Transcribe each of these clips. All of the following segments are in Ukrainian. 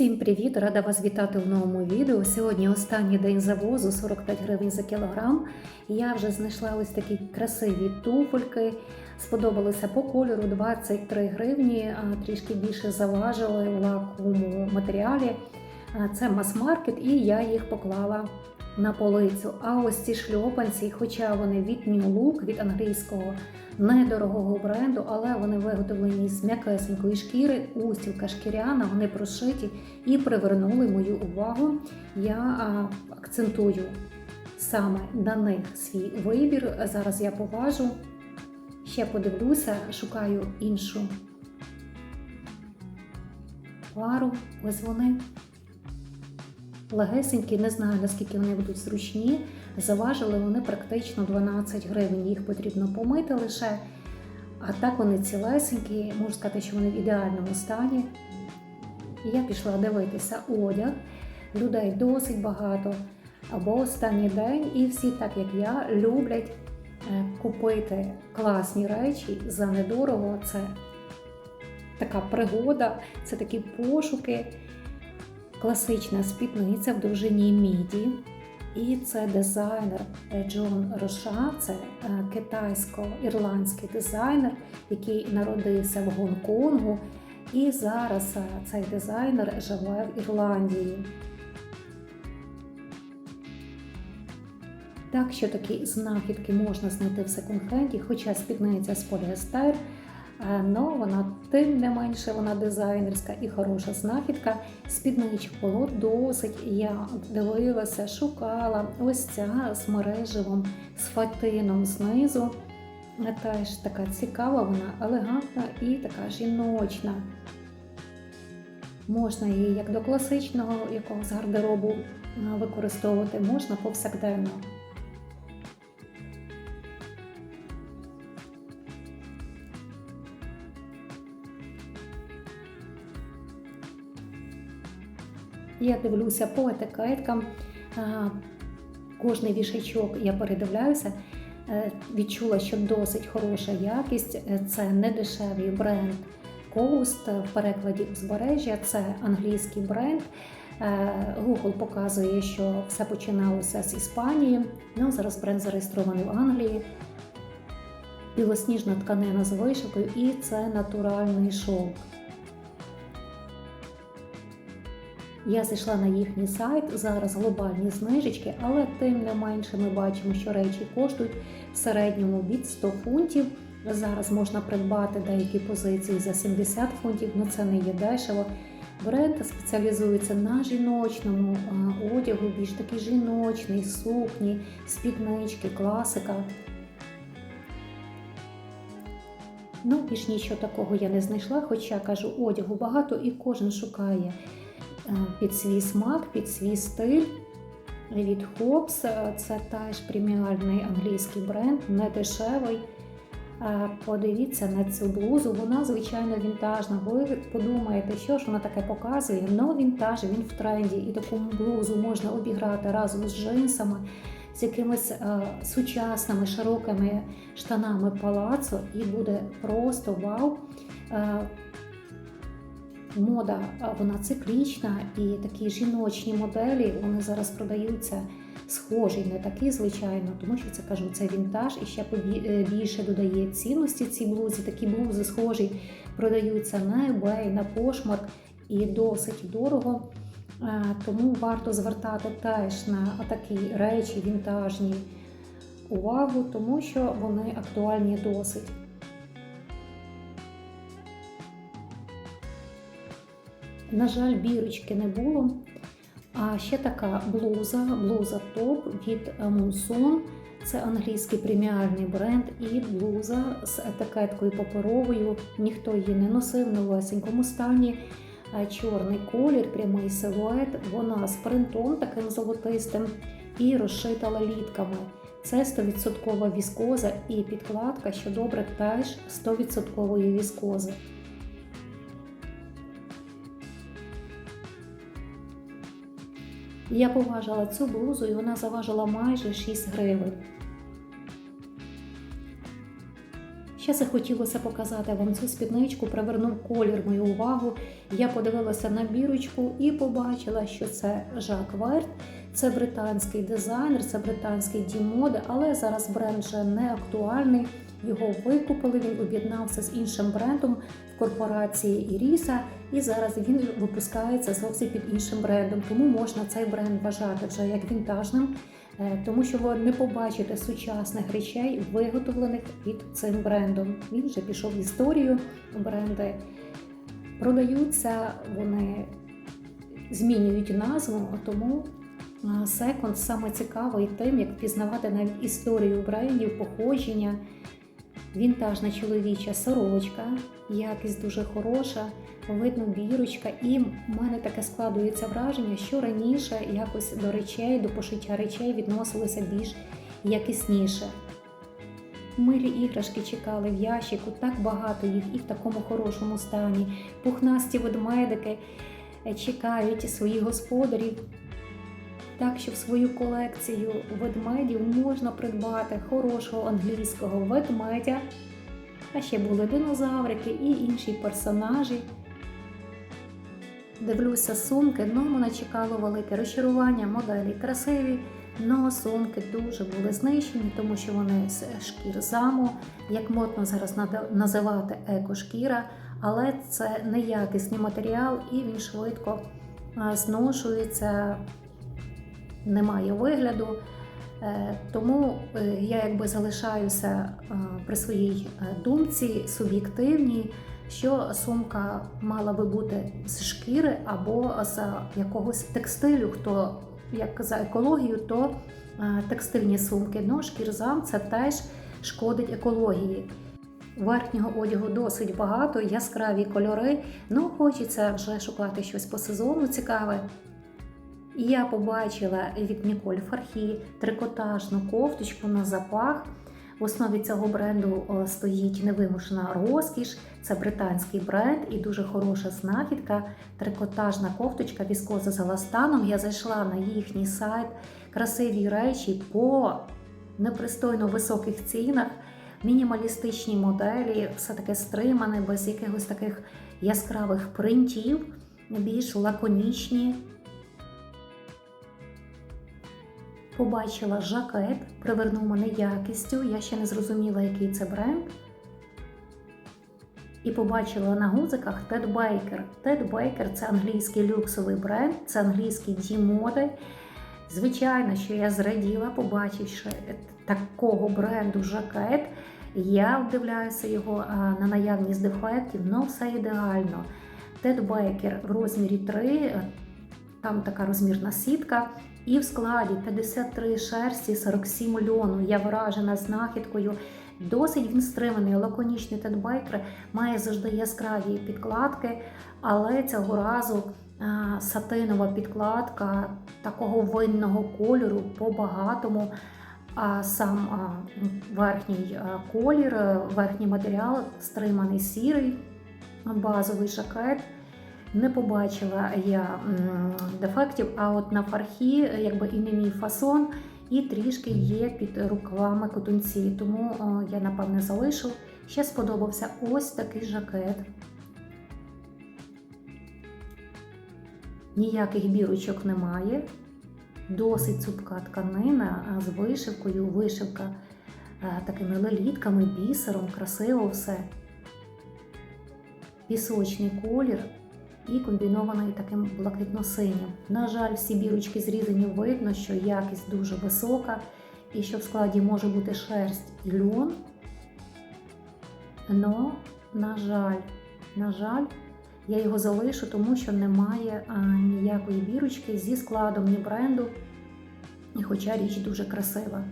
Всім привіт! Рада вас вітати в новому відео. Сьогодні останній день завозу 45 гривень за кілограм. Я вже знайшла ось такі красиві туфельки. Сподобалися по кольору 23 гривні, трішки більше заважили в лакому матеріалі. Це мас-маркет, і я їх поклала на полицю. А ось ці шльопанці, хоча вони від New Look, від англійського недорогого бренду, але вони виготовлені з м'якесенької шкіри, устілка шкіряна, вони прошиті і привернули мою увагу. Я а, акцентую саме на них свій вибір. Зараз я поважу, ще подивлюся, шукаю іншу пару. Ось вони. Легесенькі, не знаю наскільки вони будуть зручні. Заважили вони практично 12 гривень. Їх потрібно помити лише. А так вони цілесенькі, можу сказати, що вони в ідеальному стані. І я пішла дивитися одяг. Людей досить багато. Або останній день, і всі, так як я, люблять е, купити класні речі за недорого. Це така пригода, це такі пошуки. Класична спідниця в довжині міді. І це дизайнер Джон Роша, це е, китайсько-ірландський дизайнер, який народився в Гонконгу. І зараз е, цей дизайнер живе в Ірландії. Так що такі знахідки можна знайти в секонд-хенді, хоча спідниця з поліестер, але вона тим не менше вона дизайнерська і хороша знахідка. Спідничок було досить. Я дивилася, шукала ось ця з мереживом, з фатином знизу. Теж така цікава, вона елегантна і така жіночна. Можна її як до класичного якогось гардеробу використовувати, можна повсякденно. Я дивлюся по етикеткам. Кожний вішачок я передивляюся. Е, Відчула, що досить хороша якість. Е, Це не дешевий бренд Coast в перекладі узбережжя. Це англійський бренд. Е, Google показує, що все починалося з Іспанії. Ну, Зараз бренд зареєстрований в Англії. Білосніжна тканина з вишивкою і це натуральний шовк. Я зайшла на їхній сайт, зараз глобальні знижечки, але тим не менше ми бачимо, що речі коштують в середньому від 100 фунтів. Зараз можна придбати деякі позиції за 70 фунтів, але це не є дешево. Бренд спеціалізується на жіночному одягу, більш такий жіночний, сукні, спіднички, класика. Ну, більш нічого такого я не знайшла, хоча кажу, одягу багато і кожен шукає під свій смак, під свій стиль. Від Hobbs, це теж преміальний англійський бренд, не дешевий. Подивіться на цю блузу, вона, звичайно, вінтажна. Ви подумаєте, що ж вона таке показує? Ну, вінтаж, він в тренді, і таку блузу можна обіграти разом з джинсами, з якимись сучасними широкими штанами палацо, і буде просто вау. Мода вона циклічна, і такі жіночні моделі вони зараз продаються схожі, не такі, звичайно, тому що це кажу, це вінтаж і ще більше додає цінності цій блузі. Такі блузи схожі продаються на eBay, на пошмарк і досить дорого. Тому варто звертати теж на такі речі вінтажні увагу, тому що вони актуальні досить. На жаль, бірочки не було. А ще така блуза, блуза топ від Monsoon. Це англійський преміальний бренд, і блуза з етикеткою паперовою. Ніхто її не носив в новесенькому стані. Чорний колір, прямий силует. Вона з принтом таким золотистим і розшита лалітками. Це 100% віскоза і підкладка, що добре, теж 100% віскози. Я поважила цю блузу і вона заважила майже 6 гривень. Ще захотілося показати вам цю спідничку, привернув колір мою увагу. Я подивилася на бірочку і побачила, що це Жак Верт, це британський дизайнер, це британський дімоди, але зараз бренд вже не актуальний. Його викупили, він об'єднався з іншим брендом в корпорації Іріса, і зараз він випускається зовсім під іншим брендом. Тому можна цей бренд вважати вже як вінтажним, е, тому що ви не побачите сучасних речей, виготовлених під цим брендом. Він вже пішов в історію. Бренди продаються, вони змінюють назву, тому секонд саме цікавий тим, як впізнавати навіть історію брендів, походження. Вінтажна чоловіча сорочка, якість дуже хороша, видно бірочка, і в мене таке складується враження, що раніше якось до речей, до пошиття речей відносилося більш якісніше. Милі іграшки чекали в ящику, так багато їх і в такому хорошому стані. Пухнасті ведмедики е, чекають своїх господарів. Так що в свою колекцію ведмедів можна придбати хорошого англійського ведмедя, а ще були динозаврики і інші персонажі. Дивлюся сумки, ну мене чекало велике розчарування, моделі красиві, але сумки дуже були знищені, тому що вони з шкір заму, як модно зараз називати екошкіра, але це неякісний матеріал і він швидко зношується, немає вигляду. Е, Тому е, я якби залишаюся при своїй е, думці суб'єктивній, що сумка мала би бути з шкіри або з якогось текстилю. Хто як за екологію, то е, текстильні сумки. Ну, шкірзам це теж шкодить екології. Верхнього одягу досить багато, яскраві кольори. Ну, хочеться вже шукати щось по сезону цікаве. І я побачила від Ніколь Фархі трикотажну кофточку на запах. В основі цього бренду стоїть невимушена розкіш. Це британський бренд і дуже хороша знахідка. Трикотажна кофточка віскоза з еластаном. Я зайшла на їхній сайт. Красиві речі по непристойно високих цінах, мінімалістичні моделі, все таке стримане, без якихось таких яскравих принтів, більш лаконічні. Побачила жакет, привернув мене якістю. Я ще не зрозуміла, який це бренд. І побачила на гузиках Ted Baker. Ted Baker – це англійський люксовий бренд, це англійський дім моди. Звичайно, що я зраділа, побачивши такого бренду жакет. Я вдивляюся його на наявність дефектів, але все ідеально. Ted Baker в розмірі 3, там така розмірна сітка. І в складі 53 шерсті, 47 льону. Я вражена знахідкою. Досить він стриманий, лаконічний тедбайкер, має завжди яскраві підкладки, але цього разу а, сатинова підкладка такого винного кольору по-багатому. А сам верхній а, колір, а, верхній матеріал стриманий сірий, базовий жакет. Не побачила я дефектів, а от на фархі якби і не мій фасон, і трішки є під рукавами котунці. Тому о, я напевне залишу. Ще сподобався ось такий жакет. Ніяких бірочок немає. Досить цупка тканина з вишивкою, вишивка а, такими лелітками, бісером, красиво все. Пісочний колір і комбінований таким блакитно-синім. На жаль, всі бірочки зрізані, видно, що якість дуже висока і що в складі може бути шерсть і льон. Но, на жаль, на жаль, я його залишу, тому що немає а, ніякої бірочки зі складом, ні бренду, і хоча річ дуже красива.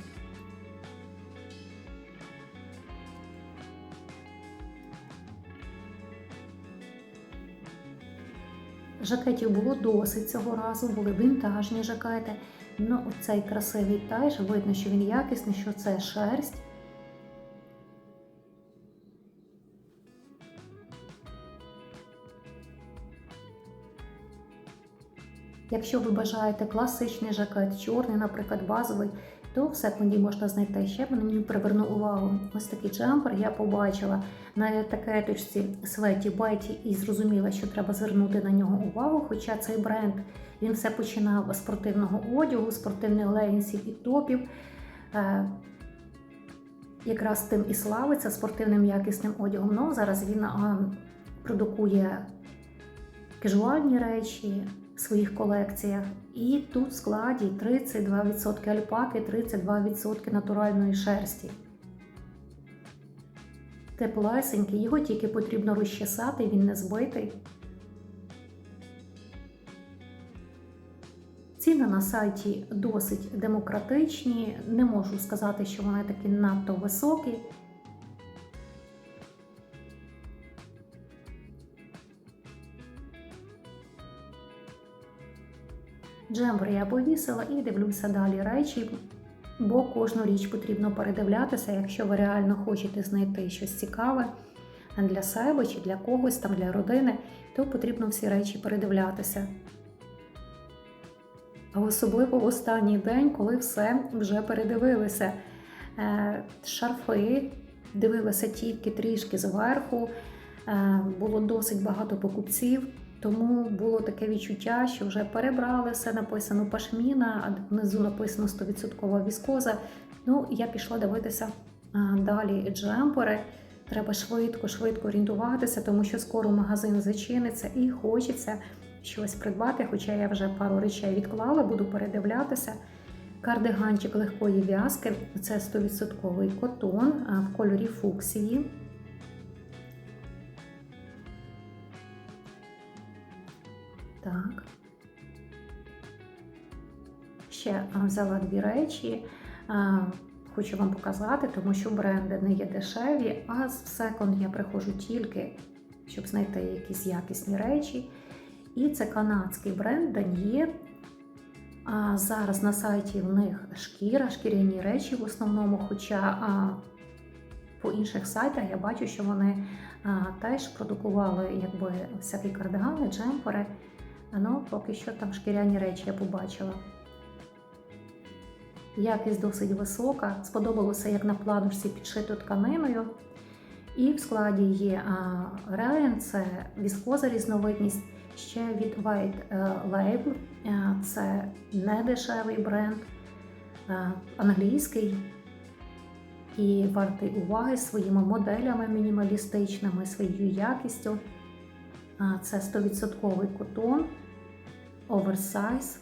Жакетів було досить цього разу, були вінтажні жакети. Ну, оцей красивий теж, видно, що він якісний, що це шерсть. Якщо ви бажаєте класичний жакет, чорний, наприклад, базовий, в секунді можна знайти. Ще мені привернув увагу. Ось такий джемпер я побачила на етикеточці Светі Байті і зрозуміла, що треба звернути на нього увагу. Хоча цей бренд він все починав з спортивного одягу, спортивних легінсів і топів. Е, Якраз тим і славиться спортивним якісним одягом. Ну, зараз він продукує кежуальні речі в своїх колекціях. І тут в складі 32% альпаки, 32% натуральної шерсті. Теплесенький, його тільки потрібно розчесати, він не збитий. Ціни на сайті досить демократичні. Не можу сказати, що вони такі надто високі. Джембер я повісила і дивлюся далі речі, бо кожну річ потрібно передивлятися, якщо ви реально хочете знайти щось цікаве для себе чи для когось там, для родини, то потрібно всі речі передивлятися. А особливо в останній день, коли все вже передивилися. Е, Шарфи дивилися тільки трішки зверху, Е, було досить багато покупців, тому було таке відчуття, що вже перебрали все, написано пашміна, а внизу написано 100% віскоза. Ну, я пішла дивитися далі джемпери. Треба швидко-швидко орієнтуватися, тому що скоро магазин зачиниться і хочеться щось придбати, хоча я вже пару речей відклала, буду передивлятися. Кардиганчик легкої в'язки це 100% котон в кольорі фуксії. Так. Ще взяла дві речі. Хочу вам показати, тому що бренди не є дешеві, а в секонд я приходжу тільки, щоб знайти якісь якісні речі. І це канадський бренд Дан'є. А зараз на сайті в них шкіра, шкіряні речі в основному. Хоча а, по інших сайтах я бачу, що вони а, теж продукували якби, всякі кардигани, джемпери. Ну, поки що там шкіряні речі я побачила. Якість досить висока. Сподобалося, як на планочці підшито тканиною. І в складі є Рен, це віскоза різновидність. Ще від White Label, це не дешевий бренд, англійський і вартий уваги своїми моделями мінімалістичними, своєю якістю. Це 100% котон, оверсайз.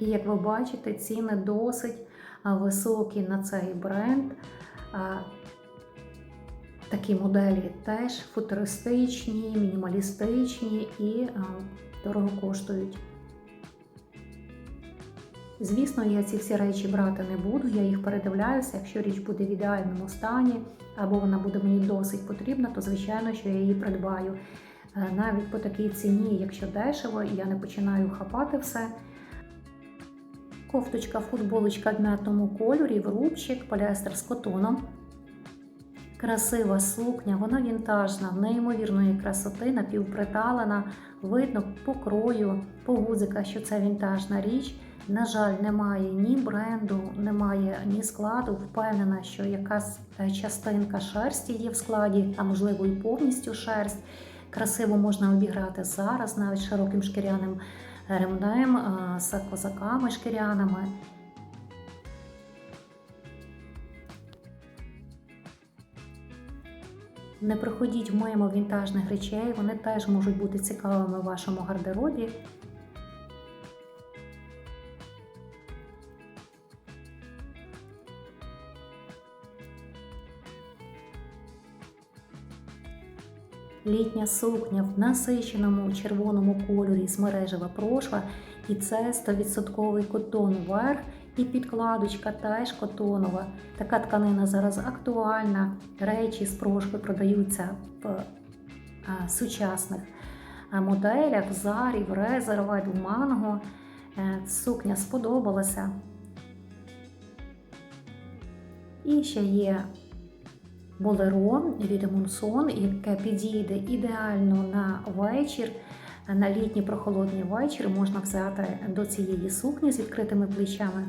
І як ви бачите, ціни досить високі на цей бренд. Такі моделі теж футуристичні, мінімалістичні і дорого коштують. Звісно, я ці всі речі брати не буду, я їх передивляюся. Якщо річ буде в ідеальному стані, або вона буде мені досить потрібна, то звичайно, що я її придбаю. Е, навіть по такій ціні, якщо дешево, я не починаю хапати все. Кофточка, футболочка в м'ятному кольорі, врубчик, поліестер з котоном. Красива сукня, вона вінтажна, неймовірної красоти, напівприталена. Видно по крою, по гудзиках, що це вінтажна річ. На жаль, немає ні бренду, немає ні складу. Впевнена, що якась е, частинка шерсті є в складі, а можливо і повністю шерсть. Красиво можна обіграти зараз, навіть широким шкіряним ремнем, з козаками шкіряними. Не приходіть мимо вінтажних речей, вони теж можуть бути цікавими в вашому гардеробі. Літня сукня в насиченому червоному кольорі з мережева прошва, і це 100% котон верх, і підкладочка теж котонова. Така тканина зараз актуальна. Речі з прошви продаються в а, сучасних моделях, в зарі, в резерва, в манго. Е, сукня сподобалася. І ще є болеро від Мунсон, яке підійде ідеально на вечір. на літній прохолодний вечір можна взяти до цієї сукні з відкритими плечами.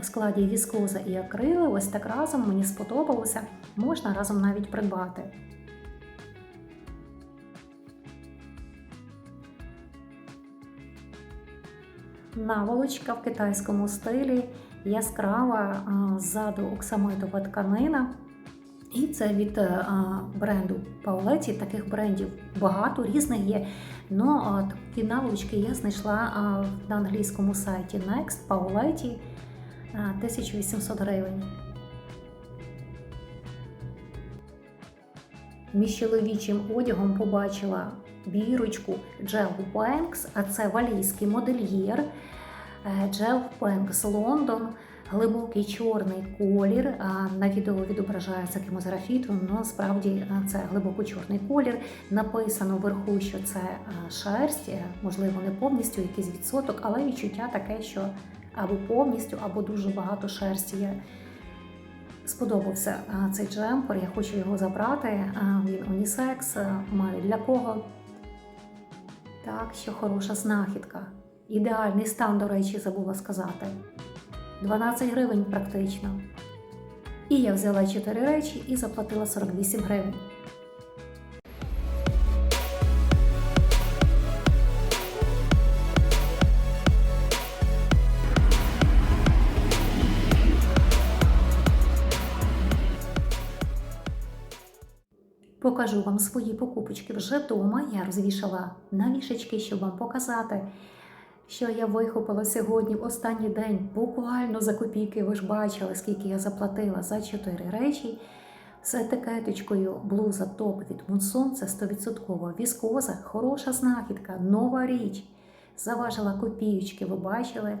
В складі віскоза і акрили, ось так разом мені сподобалося, можна разом навіть придбати. Наволочка в китайському стилі, яскрава ззаду оксамитова тканина. І це від е, бренду Паулеті. Таких брендів багато різних є. Ну, такі наволочки я знайшла на англійському сайті Next Паулеті 1800 гривень. Між чоловічим одягом побачила бірочку Джел Бенкс, а це валійський модельєр. Джел Бенкс Лондон, глибокий чорний колір. На відео відображається якимось графітом, але насправді це глибоко чорний колір. Написано вверху, що це шерсть, е, можливо, не повністю якийсь відсоток, але відчуття таке, що або повністю, або дуже багато шерсті є. Сподобався цей джемпер, я хочу його забрати. Він унісекс, маю для кого. Так, що хороша знахідка. Ідеальний стан, до речі, забула сказати. 12 гривень практично. І я взяла 4 речі і заплатила 48 гривень. Покажу вам свої покупочки вже вдома. Я розвішала на вішечки, щоб вам показати, що я вихопила сьогодні в останній день. Буквально за копійки. Ви ж бачили, скільки я заплатила за 4 речі. З етикеточкою блуза топ від Мунсон, це 100% віскоза, хороша знахідка, нова річ. Заважила копійочки, ви бачили.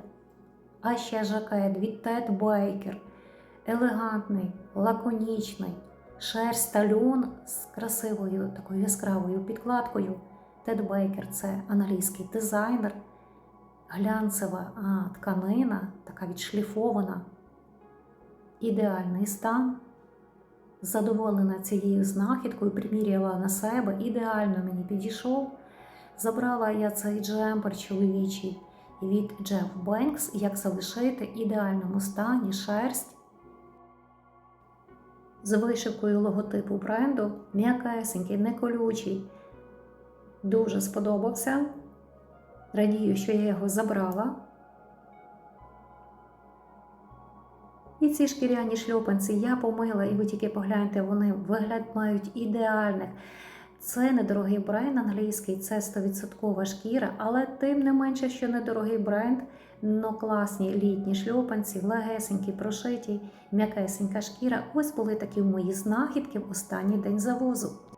А ще жакет від Тед Бейкер. Елегантний, лаконічний. Шерсть та льон з красивою такою яскравою підкладкою. Тед Бейкер це англійський дизайнер, глянцева а, тканина, така відшліфована, ідеальний стан. Задоволена цією знахідкою, приміряла на себе, ідеально мені підійшов. Забрала я цей джемпер чоловічий від Jeff Banks, як залишити ідеальному стані шерсть з вишивкою логотипу бренду, м'якесенький, не колючий. Дуже сподобався. Радію, що я його забрала. І ці шкіряні шльопанці я помила, і ви тільки погляньте, вони вигляд мають ідеальних. Це недорогий бренд англійський, це 100% шкіра, але тим не менше, що недорогий бренд, но класні літні шльопанці, легесенькі, прошиті, м'якесенька шкіра. Ось були такі мої знахідки в останній день завозу.